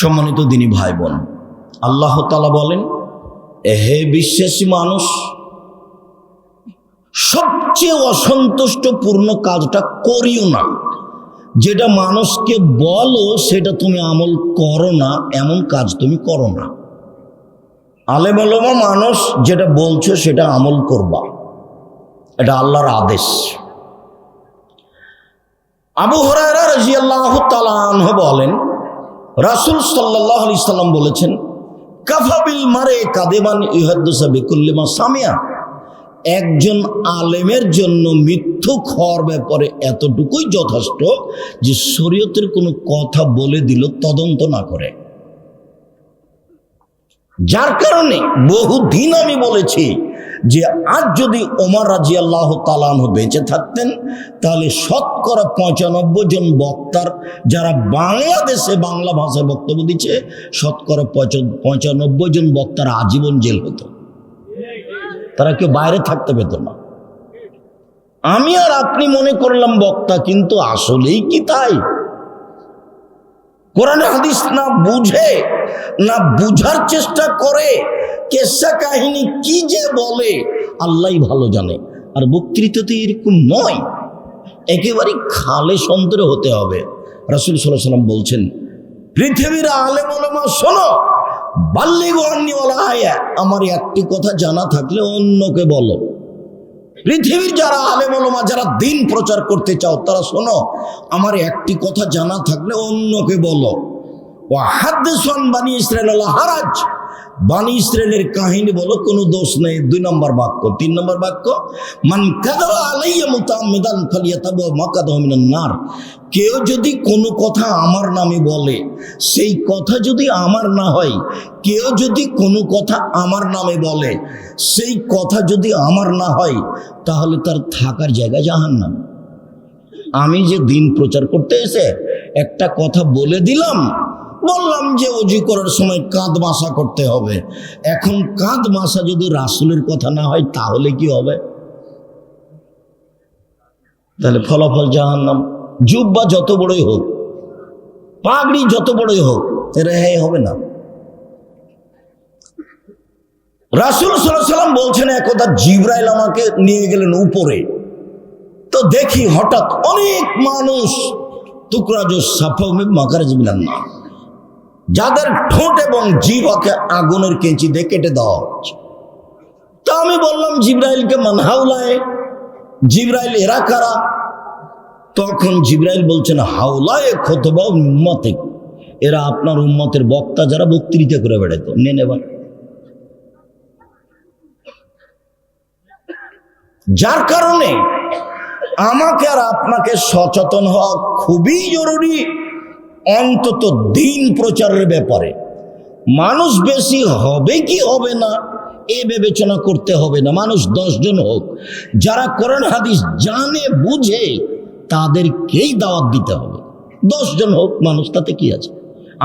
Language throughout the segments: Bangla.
সম্মানিত দিনী ভাই বোন আল্লাহ তালা বলেন হে বিশ্বাসী মানুষ, সবচেয়ে অসন্তুষ্টপূর্ণ কাজটা করিও না। যেটা মানুষকে বলো, সেটা তুমি আমল করো না, এমন কাজ তুমি করো না। আলেম আলমা মানুষ যেটা বলছো, সেটা আমল করবা। এটা আল্লাহর আদেশ। আবু হরারা রাজিয়াল্লাহ তালাহ বলেন রাসুল সাল্লাহ আলি সাল্লাম বলেছেন কাফাবিল মারে কাদেবান ইহাদুসা বিকুল্লিমা সামিয়া। একজন আলেমের জন্য মিথ্যুক হওয়ার ব্যাপারে এতটুকুই যথেষ্ট যে শরীয়তের কোনো কথা বলে দিল তদন্ত না করে। যার কারণে বহুদিন আমি বলেছি যে আজ যদি ওমর রাজি আল্লাহ তালান বেঁচে থাকতেন, তাহলে শতকরা পঁচানব্বই জন বক্তার যারা বাংলাদেশে বাংলা ভাষায় বক্তব্য দিচ্ছে, শতকরা পঁচানব্বই জন বক্তার আজীবন জেল হতো। তারা কেউ বাইরে থাকতে পেত না। আমি আর আপনি মনে করলাম বক্তা, কিন্তু আসলেই কি তাই? কোরআন হাদিস না বুঝে, না বুঝার চেষ্টা করে কেসা কাহিনী কি যে বলে, আল্লাহ ভালো জানে। আর বক্তৃতা তো এরকম নয়, একেবারে খালে সন্তরে হতে হবে। রাসুল সাল্লাহ সাল্লাম বলছেন, পৃথিবীর আলেম আলমা শোনো আমার একটি কথা জানা থাকলে অন্যকে বলো। পৃথিবীর যারা আলেম আলমা যারা দিন প্রচার করতে চাও, তারা শোনো, আমার একটি কথা জানা থাকলে অন্যকে বলো। ও হাদ্দেসন বানি ইসরায়েল হারাজ বানি ইসরায়েলের কাহিনী বলো, কোনো দোষ নেই। দুই নম্বর বাক্য, তিন নম্বর বাক্য, মান নার। কেউ যদি কোনো কথা আমার নামে বলে, সেই কথা যদি আমার না হয়, কেউ যদি কোনো কথা আমার নামে বলে, সেই কথা যদি আমার না হয়, তাহলে তার থাকার জায়গা জাহান জাহান্নাম। আমি যে দিন প্রচার করতে এসে একটা কথা বলে দিলাম বললাম যে অজু করার সময় কাঁধ মাসা করতে হবে। এখন কাঁধ মাসা যদি রাসুলের কথা না হয়, তাহলে কি হবে? তাহলে ফলাফল জাহান্নাম। জুব্বা যত বড়ই হোক, পাগড়ি যত বড়ই হোক রেহাই হবে না। রাসুল সাল্লাম বলছেন একদা জিব্রাইল আমাকে নিয়ে গেলেন উপরে। তো দেখি হঠাৎ অনেক মানুষ টুকরাজ সাফে মাকারাজ মিলান না। যাদের ঠোঁট এবং জিভাকে আগুনের কেঁচি দিয়ে কেটে দেওয়া হচ্ছে। তা আমি বললাম, জিব্রাইলকে মানহাউলায় জিব্রাইল এরা কারা? তখন জিব্রাইল বলছেন হাওলায় খতবা উম্মতে। এরা আপনার উম্মতের বক্তা যারা বক্তৃতা করে বেড়াতো নেন এবার যার কারণে আমাকে আর আপনাকে সচেতন হওয়া খুবই জরুরি। অন্তত দিন প্রচারের ব্যাপারে। মানুষ বেশি হবে কি হবে না, এ বিবেচনা করতে হবে না। মানুষ দশজন হোক, যারা কোরআন হাদিস জানে, বুঝে, তাদেরকেই দাওয়াত দিতে হবে। দশজন হোক মানুষ, তাতে কি আছে?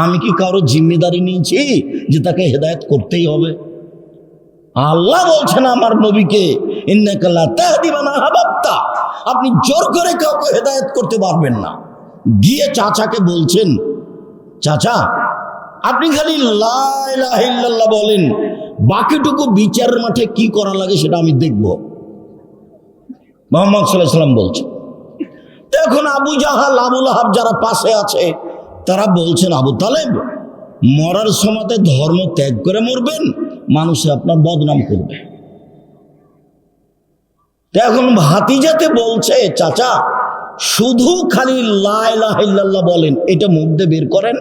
আমি কি কারও জিম্মেদারি নিয়েছি যে তাকে হেদায়ত করতেই হবে? আল্লাহ বলছেন আমার নবীকে আপনি জোর করে কাউকে হেদায়ত করতে পারবেন না। গিয়ে চাচাকে বলছেন, চাচা, আপনি খালি লাইল্লাহ বলেন, বাকিটুকু বিচারের মাঠে কি করা লাগে সেটা আমি দেখব। মোহাম্মদ সাল্লাম বলছেন এখন আবু জাহাল আবুল আহাব যারা পাশে আছে, তারা বলছেন, আবু তালেব, মরার সময় ধর্ম ত্যাগ করে মরবেন, মানুষে আপনার বদনাম করবে। এখন ভাতিজাতে বলছে, চাচা শুধু খালি লাইল্লাহ বলেন, এটা মুখ দিয়ে বের করেন,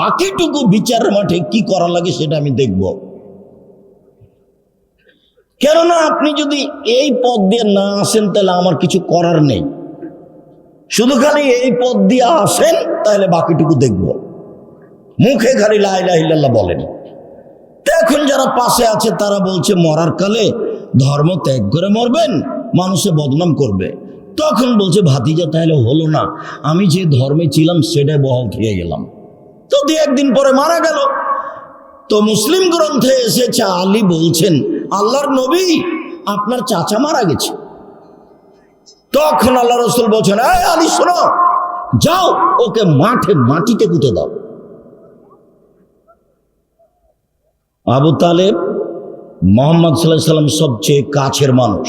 বাকিটুকু বিচারের মাঠে কি করা লাগে সেটা আমি দেখব। কেননা আপনি যদি এই পদ দিয়ে না আসেন, তাহলে আমার কিছু করার নেই। শুধু খালি এই পদ দিয়ে আসেন, তাহলে বাকিটুকু দেখব। মুখে খালি লাইল্লাহ বলেন। এখন যারা পাশে আছে, তারা বলছে, মরার কালে ধর্ম ত্যাগ করে মরবেন, মানুষে বদনাম করবে। তখন বলছে, ভাতিজা, তাহলে হলো না। আমি যে ধর্মে ছিলাম, সেটাই বহাল থেকে গেলাম। তো দু একদিন পরে মারা গেল। তো মুসলিম গ্রন্থে এসেছে, আলী বলছেন, আল্লাহর নবী, আপনার চাচা মারা গেছে। তখন আল্লাহ রসুল বলছেন আলী, শোনো, যাও, ওকে মাঠে, মাটিতে পুঁতে দাও। আবু তালেব মোহাম্মদ সাল্লাহ সাল্লাম সবচেয়ে কাছের মানুষ।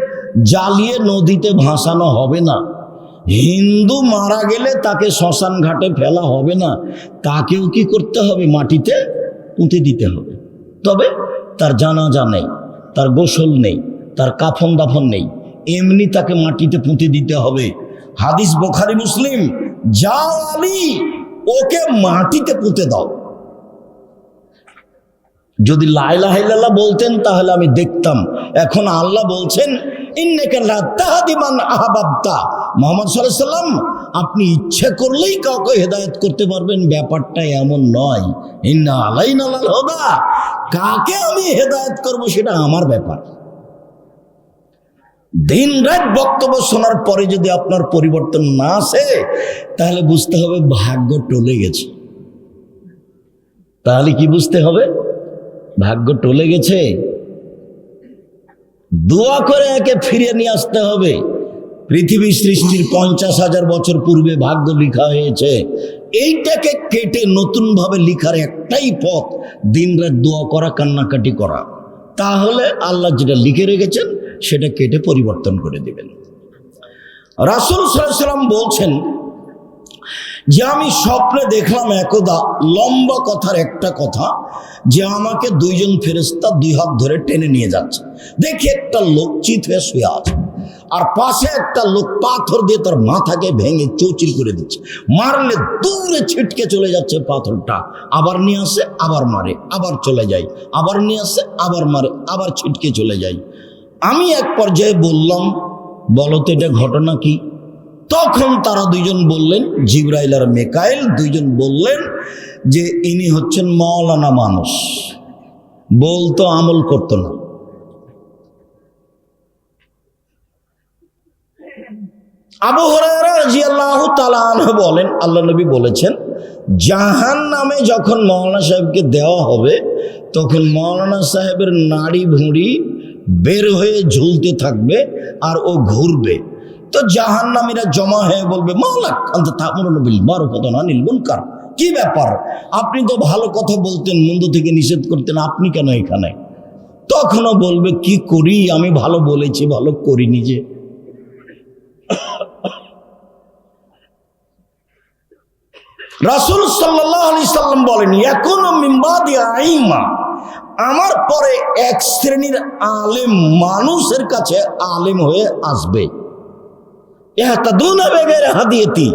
জ্বালিয়ে নদীতে ভাসানো হবে না। হিন্দু মারা গেলে তাকে শ্মশান ঘাটে ফেলা হবে না। তাকেও কি করতে হবে? মাটিতে পুঁতে দিতে হবে। তবে তার জানাজা নেই, তার গোসল নেই, তার কাফন দাফন নেই। এমনি তাকে মাটিতে পুঁতে দিতে হবে। হাদিস বোখারি, মুসলিম যাও আলী ওকে মাটিতে পুঁতে দাও। যদি লাইলা হাইলাল্লাহ বলতেন তাহলে আমি দেখতাম। এখন আল্লাহ বলছেন মোহাম্মদ আপনি ইচ্ছে করলেই কাউকে হেদায়ত করতে পারবেন, ব্যাপারটা এমন নয়। ইন্না আলাইন আল্লাহ হদা। কাকে আমি হেদায়ত করব সেটা আমার ব্যাপার। দিন রাত বক্তব্য শোনার পরে যদি আপনার পরিবর্তন না আসে, তাহলে বুঝতে হবে ভাগ্য টলে গেছে। তাহলে কি বুঝতে হবে? ভাগ্য টলে গেছে? দোয়া করে একে ফিরিয়ে নিয়ে আসতে হবে। পৃথিবী সৃষ্টির পঞ্চাশ হাজার বছর পূর্বে ভাগ্য লিখা হয়েছে। এইটাকে কেটে নতুনভাবে লিখার একটাই পথ, দিনরাত দোয়া করা, কান্নাকাটি করা। তাহলে আল্লাহ যেটা লিখে রেখেছেন, সেটা কেটে পরিবর্তন করে দিবেন। রাসুল সাল্লাম বলছেন যে আমি স্বপ্নে দেখলাম একদা লম্বা কথার একটা কথা, যে আমাকে দুইজন ফেরেস্তা দুই হাত ধরে টেনে নিয়ে যাচ্ছে। দেখি একটা লোক চিত হয়ে শুয়ে আছে, আর পাশে একটা লোক পাথর দিয়ে তার মাথাকে ভেঙে চৌচির করে দিচ্ছে। মারলে দূরে ছিটকে চলে যাচ্ছে পাথরটা। আবার নিয়ে আসে, আবার মারে, আবার চলে যায়। আবার নিয়ে আসে, আবার মারে, আবার ছিটকে চলে যায়। আমি এক পর্যায়ে বললাম, বলো তো এটা ঘটনা কি? তখন তারা দুইজন বললেন, জিব্রাইল আর মেকাইল দুইজন বললেন যে ইনি হচ্ছেন মৌলানা মানুষ। বলতো আমল করতো না। আবু হরাহ তালাহ বলেন, আল্লাহ নবী বলেছেন জাহান নামে যখন মৌলানা সাহেবকে দেওয়া হবে, তখন মৌলানা সাহেবের নাড়ি ভুঁড়ি বের হয়ে ঝুলতে থাকবে আর ও ঘুরবে। তো জাহান নামীরা জমা হয়ে বলবে মাওলাক কি ব্যাপার? আপনি তো ভালো কথা বলতেন, মন্দ থেকে নিষেধ করতেন, আপনি কেন এখানে? তখনও বলবে, কি করি? আমি ভালো বলেছি, ভালো করি নিজে রাসুল সাল্লাহ সাল্লাম বলেন এখনও মিম্বাদি আমার পরে এক শ্রেণির আলেম, মানুষের কাছে আলেম হয়ে আসবে। হাদিয়েতি।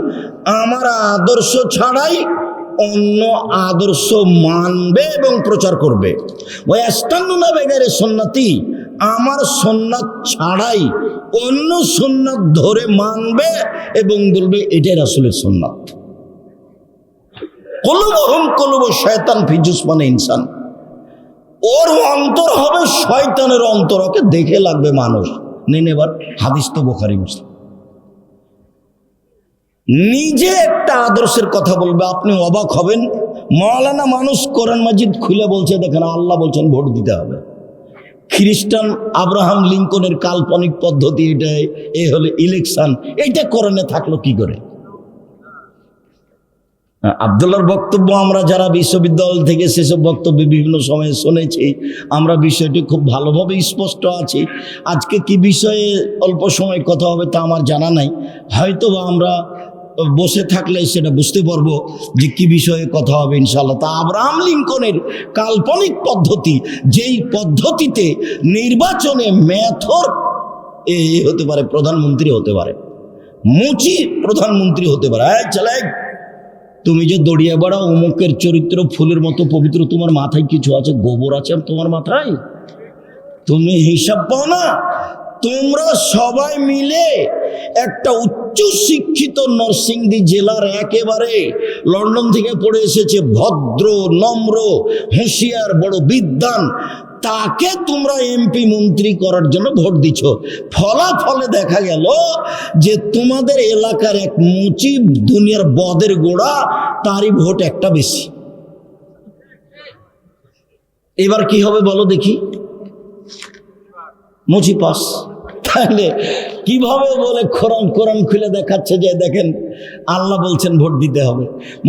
আমার আদর্শ ছাড়াই অন্য আদর্শ মানবে এবং প্রচার করবে। ওই আস্তান্নুনা বেগেরে সন্ন্যতি আমার সন্ন্যাত ছাড়াই অন্য সন্ন্যাত ধরে মানবে এবং বলবে, এটাই রাসুলের সন্ন্যাত কলুবহম কলুব শয়তান ফিজুস মানে ইনসান। ওর অন্তর হবে শয়তানের অন্তর। ওকে দেখে লাগবে মানুষ। নেন এবার হাদিস তো বোখারি মুসলিম। নিজে একটা আদর্শের কথা বলবে, আপনি অবাক হবেন। মৌলানা মানুষ কোরআন মাজিদ খুলে বলছে, দেখেন আল্লাহ বলছেন ভোট দিতে হবে। খ্রিস্টান আব্রাহাম লিঙ্কনের কাল্পনিক পদ্ধতি এটাই এ হলে ইলেকশন এইটা কোরআনে থাকল কি করে? আবদুল্লার বক্তব্য আমরা যারা বিশ্ববিদ্যালয় থেকে সেসব বক্তব্য বিভিন্ন সময়ে শুনেছি, আমরা বিষয়টি খুব ভালোভাবে স্পষ্ট আছি। আজকে কি বিষয়ে অল্প সময় কথা হবে তা আমার জানা নাই। হয়তো আমরা বসে থাকলে সেটা বুঝতে পারব যে কি বিষয়ে কথা হবে ইনশাল্লাহ তা আব্রাহাম লিঙ্কনের কাল্পনিক পদ্ধতি, যেই পদ্ধতিতে নির্বাচনে মেথর এ হতে পারে, প্রধানমন্ত্রী হতে পারে, মুচি প্রধানমন্ত্রী হতে পারে। হ্যাঁ চালাই তুমি যে দড়িয়া বেড়াও, অমুকের চরিত্র, ফুলের মতো পবিত্র, তোমার মাথায় কিছু আছে? গোবর আছে তোমার মাথায়? তুমি হিসাব পাও না? তোমরা সবাই মিলে একটা উচ্চ শিক্ষিত নরসিংদী জেলার একেবারে লন্ডন থেকে পড়ে এসেছে, ভদ্র, নম্র, হুঁশিয়ার, বড় বিদ্যান তাকে তোমরা এমপি মন্ত্রী করার জন্য ভোট দিচ্ছ। ফলাফলে দেখা গেল যে তোমাদের এলাকার এক মুচি দুনিয়ার বদের গোড়া, তারই ভোট একটা বেশি। এবার কি হবে বলো দেখি? মুচি পাস তাহলে কীভাবে বলে কোরআন কোরআন খুলে দেখাচ্ছে যে দেখেন আল্লাহ বলছেন ভোট দিতে হবে।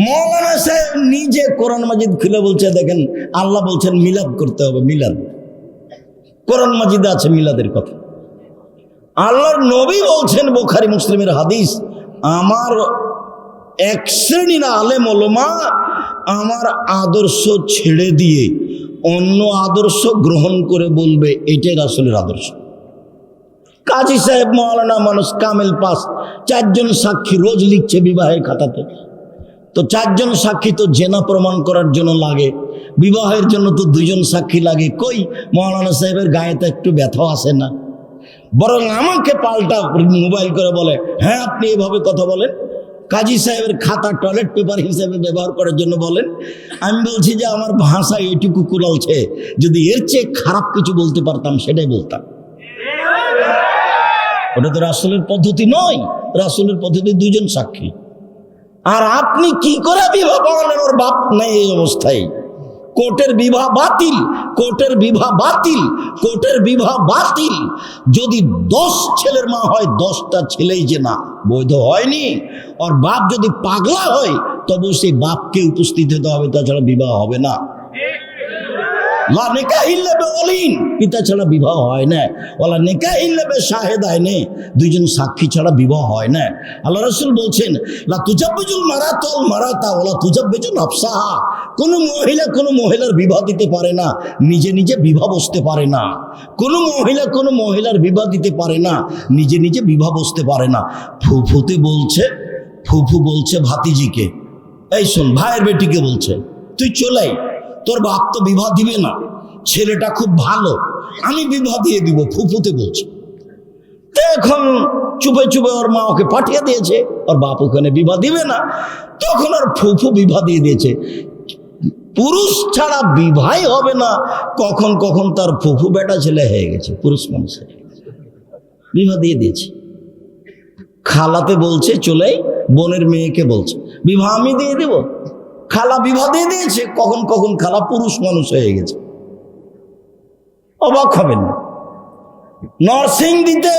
মৌলানা সাহেব নিজে কোরআন মাজিদ খুলে বলছে, দেখেন আল্লাহ বলছেন মিলাদ করতে হবে, মিলাদ। কোরআন মাজিদে আছে মিলাদের কথা। আল্লাহর নবী বলছেন, বোখারি মুসলিমের হাদিস, আমার এক শ্রেণির আলেম ওলমা আমার আদর্শ ছেড়ে দিয়ে অন্য আদর্শ গ্রহণ করে বলবে, এটাই রাসুলের আদর্শ। কাজী সাহেব মৌলানা মানুষ কামেল পাস চারজন সাক্ষী রোজ লিখছে বিবাহের খাতাতে। তো চারজন সাক্ষী তো জেনা প্রমাণ করার জন্য লাগে, বিবাহের জন্য তো দুজন সাক্ষী লাগে। কই? মৌলানা সাহেবের গায়ে তো একটু ব্যথাও আসে না। বরং আমাকে পাল্টা মোবাইল করে বলে হ্যাঁ আপনি এভাবে কথা বলেন। কাজী সাহেবের খাতা টয়লেট পেপার হিসেবে ব্যবহার করার জন্য বলেন, আমি বলছি যে আমার ভাষা এইটুকু কুলালছে যদি এর চেয়ে খারাপ কিছু বলতে পারতাম, সেটাই বলতাম। ওটা তো রাসুলের পদ্ধতি নয়। রাসুলের পদ্ধতি দুজন সাক্ষী। আর আপনি কি করে বিবাহ পাওয়ালেন ওর বাপ নেই এই অবস্থায়? কোর্টের বিবাহ বাতিল, কোর্টের বিবাহ বাতিল, কোর্টের বিবাহ বাতিল। যদি দশ ছেলের মা হয়, দশটা ছেলেই যে না, বৈধ হয়নি। আর বাপ যদি পাগলা হয়, তবে সেই বাপকে উপস্থিত হতে হবে, তাছাড়া বিবাহ হবে না। লা নেকা হিল্লেবে অলিন পিতা ছাড়া বিবাহ হয় না। ওলা নেকা হিল্লেবে শাহেদ আইনে দুইজন সাক্ষী ছাড়া বিবাহ হয় না। আল্লাহ রসুল বলছেন, লা তুজাব্বেজুল মারাতল মারাতা ওলা তুজাব্বেজুল নফসাহা কোনো মহিলা কোনো মহিলার বিবাহ দিতে পারে না। নিজে নিজে বিবাহ বসতে পারে না। কোনো মহিলা কোনো মহিলার বিবাহ দিতে পারে না। নিজে নিজে বিবাহ বসতে পারে না। ফুফুতে বলছে, ফুফু বলছে ভাতিজিকে, এই শোন, ভাইয়ের বেটিকে বলছে, তুই চলাই তোর বাপ তো বিবাহ দিবে না। ছেলেটা খুব ভালো। আমি বিবাহ দিয়ে দিব ফুফুতে বলছে। এখন চুপে চুপে ওর মা ওকে পাঠিয়ে দিয়েছে। ওর বাপ ওখানে বিবাহ দিবে না। তখন ওর ফুফু বিবাহ দিয়ে দিয়েছে। পুরুষ ছাড়া বিবাহই হবে না। কখন কখন তার ফুফু বেটা ছেলে হয়ে গেছে, পুরুষ মানুষের বিবাহ দিয়ে দিয়েছে। খালাতে বলছে, চলে বোনের মেয়েকে বলছে, বিবাহ আমি দিয়ে দেব? খালা বিবাহ দিয়ে দিয়েছে, কখন কখন খালা পুরুষ মানুষ হয়ে গেছে। অবাক হবেন নরসিং দিতে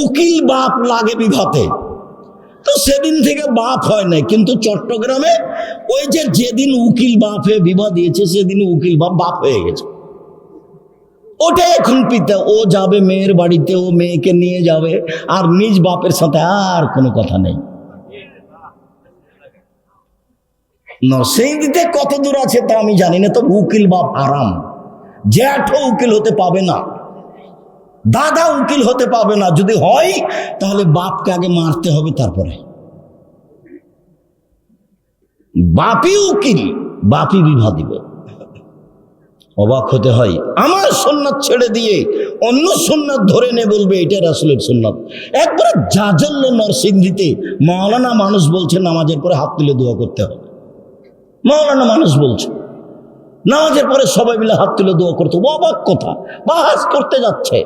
উকিল বাপ লাগে বিভাতে তো সেদিন থেকে বাপ হয় না কিন্তু চট্টগ্রামে ওই যে যেদিন উকিল বাপ হয়ে বিবাহ দিয়েছে, সেদিন উকিল বাপ বাপ হয়ে গেছে। ওটা এখন পিতা, ও যাবে মেয়ের বাড়িতে, ও মেয়েকে নিয়ে যাবে, আর নিজ বাপের সাথে আর কোনো কথা নেই। নরসিংদীতে কত দূর আছে তা আমি জানি না তো উকিল বাপ আরাম জ্যাঠও উকিল হতে পাবে না, দাদা উকিল হতে পাবে না। যদি হয়, তাহলে বাপকে আগে মারতে হবে তারপরে। বাপি উকিল বাপি বিভা দিবে। অবাক হতে হয়, আমার সোননাথ ছেড়ে দিয়ে অন্য সোননাথ ধরে নে বলবে এটা রাসুলের সোননাথ একবারে জাজল্য নরসিংদীতে মৌলানা মানুষ বলছে, নামাজের পরে হাত তুলে দোয়া করতে হবে। মৌলানা মানুষ বলছে। নামাজের পরে সবাই মিলে হাত তুলে দোয়া করতো। অবাক কথা। বাহাস করতে যাচ্ছে।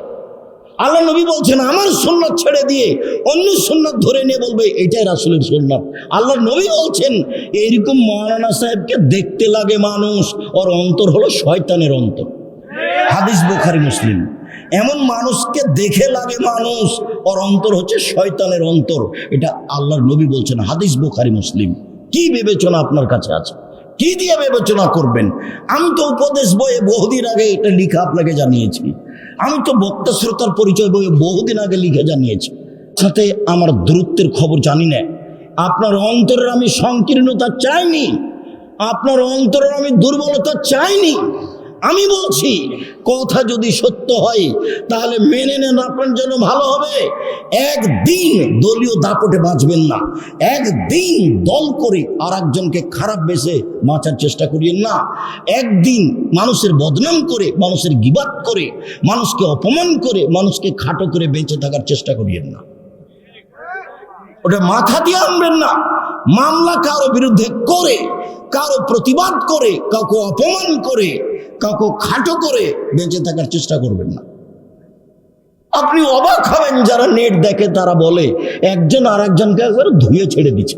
আল্লাহ নবী বলছেন, আমার সুন্নাত ছেড়ে দিয়ে অন্য সুন্নাত ধরে নিয়ে বলবে, এটাই রাসুলের সুন্নাত। আল্লাহ নবী বলছেন এইরকম মৌলানা সাহেবকে দেখতে লাগে মানুষ। ওর অন্তর হলো শয়তানের অন্তর। হাদিস বুখারি, মুসলিম। এমন মানুষকে দেখে লাগে মানুষ, ওর অন্তর হচ্ছে শয়তানের অন্তর। এটা আল্লাহর নবী বলছেন, হাদিস বুখারি, মুসলিম। কি বিবেচনা আপনার কাছে আছে? কি দিয়ে বিবেচনা করবেন? আমি তো উপদেশ বইয়ে বহুদিন আগে এটা লিখে আপনাকে জানিয়েছি। আমি তো বক্তা শ্রোতার পরিচয় বইয়ে বহুদিন আগে লিখে জানিয়েছি। সাথে আমার দূরত্বের খবর জানি না। আপনার অন্তরের আমি সংকীর্ণতা চাইনি। আপনার অন্তরের আমি দুর্বলতা চাইনি। আমি বলছি, কথা যদি সত্য হয়, তাহলে মেনে নেন আপনার জন্য ভালো হবে। একদিন দলীয় দাপটে বাঁচবেন না। একদিন দল করে আর একজনকে খারাপ বেসে বাঁচার চেষ্টা করিয়েন না। একদিন মানুষের বদনাম করে, মানুষের গিবাদ করে, মানুষকে অপমান করে, মানুষকে খাটো করে বেঁচে থাকার চেষ্টা করিয়েন না। ওটা মাথা দিয়ে আনবেন না। মামলা কারও বিরুদ্ধে করে, কারও প্রতিবাদ করে, কাউকে অপমান করে কাউকে খাটো করে বেঁচে থাকার চেষ্টা করবেন না। আপনি অবাক হবেন যারা নেট দেখে তারা বলে, একজন আর একজনকে একবার ধুয়ে ছেড়ে দিচ্ছে।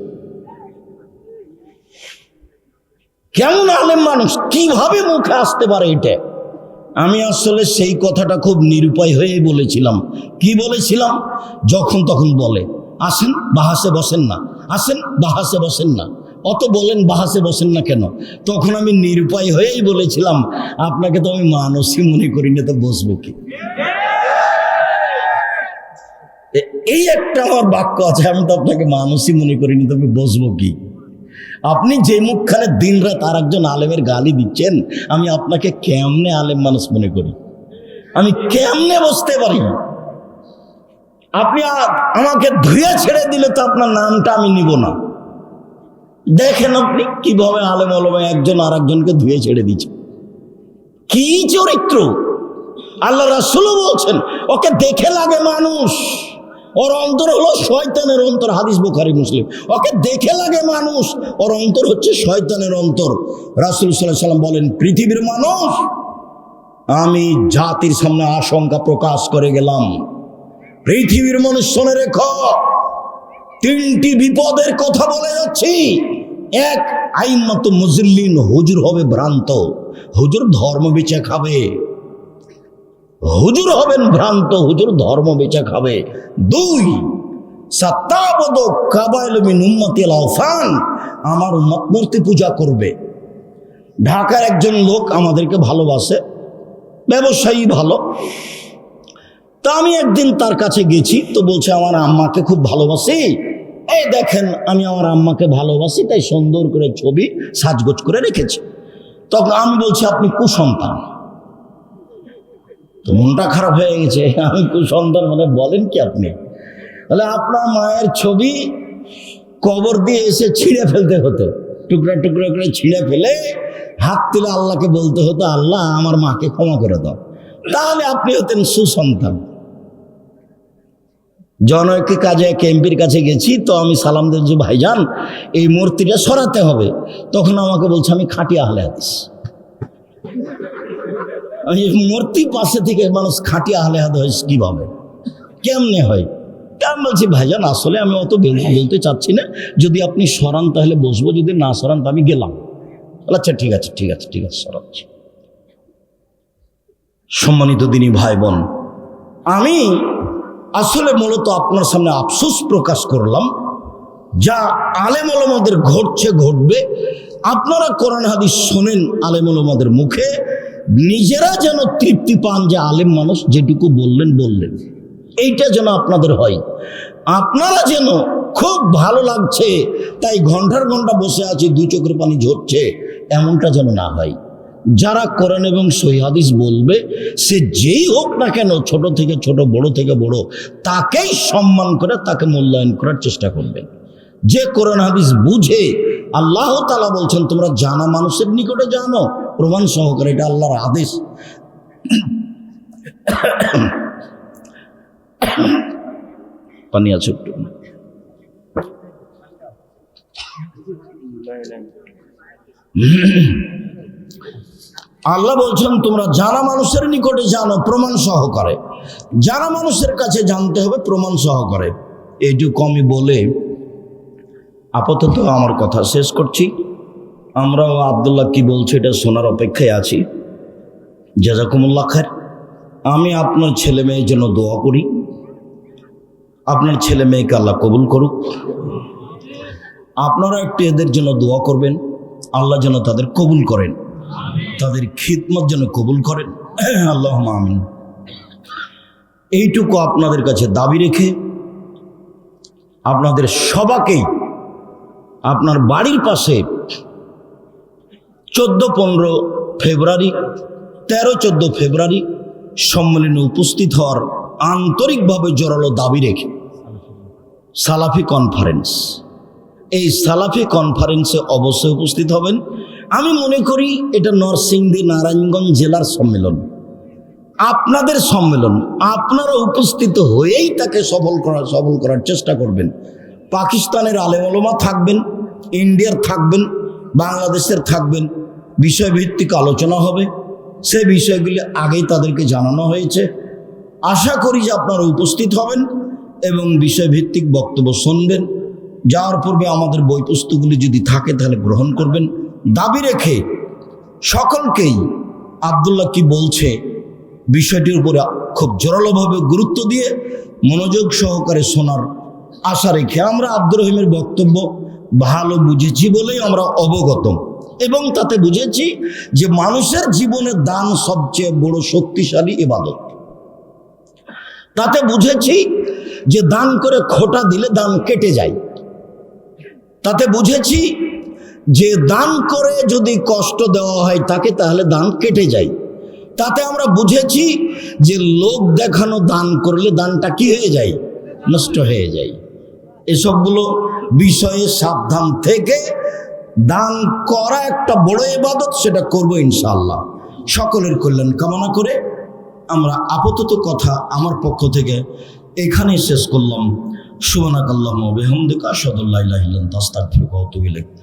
কেমন আলেম মানুষ, কীভাবে মুখে আসতে পারে এটা? আমি আসলে সেই কথাটা খুব নিরুপায় হয়ে বলেছিলাম। কি বলেছিলাম? যখন তখন বলে, আসেন, বাহাসে বসেন না, আসেন, বাহাসে বসেন না। অত বলেন বাহাসে বসেন না কেন? তখন আমি নিরুপায় হয়েই বলেছিলাম, আপনাকে তো আমি মানসই মনে করি না, তো বসবো কি? এই একটা আমার বাক্য আছে, আমি তো আপনাকে মানুষই মনে করিনি তবে বসবো কি? আপনি যে মুখখানে দিন রাত আর একজন আলেমের গালি দিচ্ছেন, আমি আপনাকে কেমনে আলেম মানুষ মনে করি? আমি কেমনে বসতে পারি? আপনি আমাকে ধুয়ে ছেড়ে দিলে তো আপনার নামটা আমি নিব না। দেখেন আপনি কীভাবে আলেম আলমে একজন আর একজনকে ধুয়ে ছেড়ে দিচ্ছে কি চরিত্র? আল্লাহ রাসুলও বলছেন, ওকে দেখে লাগে মানুষ। ওর অন্তর হলো শয়তানের অন্তর। হাদিস বুখারি, মুসলিম। ওকে দেখে লাগে মানুষ। ওর অন্তর হচ্ছে শয়তানের অন্তর। রাসুল সাল্লাহ সাল্লাম বলেন, পৃথিবীর মানুষ, আমি জাতির সামনে আশঙ্কা প্রকাশ করে গেলাম। পৃথিবীর মানুষ, শোনে রেখ। তিনটি বিপদের কথা বলে যাচ্ছি। এক, আইনমত মুজল্লিন হুজুর হবে ভ্রান্ত। হুজুর ধর্ম বেচে খাবে। হুজুর হবেন ভ্রান্ত, হুজুর ধর্ম বেচে খাবে। দুই, সত্তাবদ কাবাইল মিন উম্মতি আফান আমার উম্মত মূর্তি পূজা করবে। ঢাকার একজন লোক আমাদেরকে ভালোবাসে, ব্যবসায়ী ভালো। তা আমি একদিন তার কাছে গেছি, তো বলছে, আমার আম্মাকে খুব ভালোবাসি এই দেখেন, আমি আমার আম্মাকে ভালোবাসি, তাই সুন্দর করে ছবি সাজগোজ করে রেখেছি। তখন আমি বলছি, আপনি কুসন্তান। তো মনটা খারাপ হয়ে গেছে, আমি কুসন্তান মানে বলেন কি আপনি? তাহলে আপনার মায়ের ছবি কবর দিয়ে এসে ছিঁড়ে ফেলতে হতো। টুকরা টুকরা করে ছিঁড়ে ফেলে হাত তুলে আল্লাহকে বলতে হতো, আল্লাহ, আমার মাকে ক্ষমা করে দাও। তাহলে আপনি হতেন সুসন্তান। জনৈক কাজে এক এমপির কাছে গেছি, তো আমি সালাম দিয়েছি ভাইজান, এই মূর্তিটা সরাতে হবে। তখন আমাকে বলছে, আমি খাটিয়া আহলে হাদিস। মূর্তি পাশে থেকে মানুষ খাটিয়া আহলে হাদিস কীভাবে? কেমনে হয়? আমি বলছি, ভাইজান, আসলে আমি অত বেল- বলতে চাচ্ছি না। যদি আপনি সরান, তাহলে বসবো। যদি না সরান, তো আমি গেলাম। আচ্ছা ঠিক আছে ঠিক আছে ঠিক আছে, সরাচ্ছি। সম্মানিত দিনী ভাই বোন আমি আসলে মূলত আপনার সামনে আফসোস প্রকাশ করলাম। যা আলেম আলমাদের ঘটছে, ঘটবে। আপনারা কোরআন, হাদিস শোনেন আলেম আলমাদের মুখে। নিজেরা যেন তৃপ্তি পান যে আলেম মানুষ যেটুকু বললেন বললেন। এইটা যেন আপনাদের হয়। আপনারা যেন খুব ভালো লাগছে, তাই ঘণ্টার ঘণ্টা বসে আছি, দুই চোখের পানি ঝরছে, এমনটা যেন না হয়। যারা কোরআন এবং সহিহাদিস বলবে, সে যেই হোক না কেন ছোট থেকে ছোট, বড় থেকে বড়, তাকেই সম্মান করে তাকে মূল্যায়ন করার চেষ্টা করবেন যে কোরআন হাদিস বুঝে আল্লাহ তালা বলছেন, তোমরা জানা মানুষের নিকটে জানো। প্রমাণ সহকারে এটা আল্লাহর আদেশ। পানি আছে একটু। আল্লাহ বলছেন তোমরা যারা মানুষের নিকটে জানো, প্রমাণ সহকারে। যারা মানুষের কাছে জানতে হবে, প্রমাণ সহকারে। এইটুকু আমি বলে আপাতত আমার কথা শেষ করছি। আমরাও আবদুল্লাহ কি বলছে, এটা শোনার অপেক্ষায় আছি। জাজাকুমুল্লাহ খার আমি আপনার ছেলে মেয়ের জন্য দোয়া করি। আপনার ছেলে মেয়েকে আল্লাহ কবুল করুক। আপনারা একটু এদের জন্য দোয়া করবেন। আল্লাহ যেন তাদের কবুল করেন। তাদের খিদমত যেন কবুল করেন। আল্লাহ আমিন। এইটুকু আপনাদের কাছে দাবি রেখে আপনাদের সবাকেই আপনার বাড়ির পাশে চোদ্দ পনেরো ফেব্রুয়ারি তেরো চোদ্দ ফেব্রুয়ারি সম্মেলনে উপস্থিত হওয়ার আন্তরিকভাবে জোরালো দাবি রেখে সালাফি কনফারেন্স। এই সালাফি কনফারেন্সে অবশ্যই উপস্থিত হবেন। আমি মনে করি এটা নরসিংদী নারায়ণগঞ্জ জেলার সম্মেলন। আপনাদের সম্মেলন, আপনারা উপস্থিত হয়েই তাকে সফল করা, সফল করার চেষ্টা করবেন। পাকিস্তানের আলেমলমা থাকবেন, ইন্ডিয়ার থাকবেন, বাংলাদেশের থাকবেন, বিষয়ভিত্তিক আলোচনা হবে। সে বিষয়গুলি আগেই তাদেরকে জানানো হয়েছে। আশা করি যে আপনারা উপস্থিত হবেন এবং বিষয়ভিত্তিক বক্তব্য শুনবেন। যাওয়ার পূর্বে আমাদের বই পুস্তকগুলি যদি থাকে তাহলে গ্রহণ করবেন। দাবি রেখে সকলকেই আবদুল্লাহ কি বলছে বিষয়টির উপরে খুব জোরালোভাবে গুরুত্ব দিয়ে মনোযোগ সহকারে শোনার আশা রেখে আমরা আব্দুর রহিমের বক্তব্য ভালো বুঝেছি বলেই আমরা অবগত। এবং তাতে বুঝেছি যে মানুষের জীবনে দান সবচেয়ে বড় শক্তিশালী ইবাদত। তাতে বুঝেছি যে দান করে খোটা দিলে দান কেটে যায়। তাতে বুঝেছি যে দান করে যদি কষ্ট দেওয়া হয় তাকে, তাহলে দান কেটে যায়। তাতে আমরা বুঝেছি যে লোক দেখানো দান করলে দানটা কি হয়ে যায়? নষ্ট হয়ে যায়। এসবগুলো বিষয়ে সাবধান থেকে দান করা একটা বড় ইবাদত, সেটা করব ইনশাআল্লাহ। সকলের কল্যাণ কামনা করে আমরা আপাতত কথা আমার পক্ষ থেকে এখানেই শেষ করলাম। সুবনাক আল্লাহ বেহমদিকা সদুল্লাহ আতুবু ইলাইক।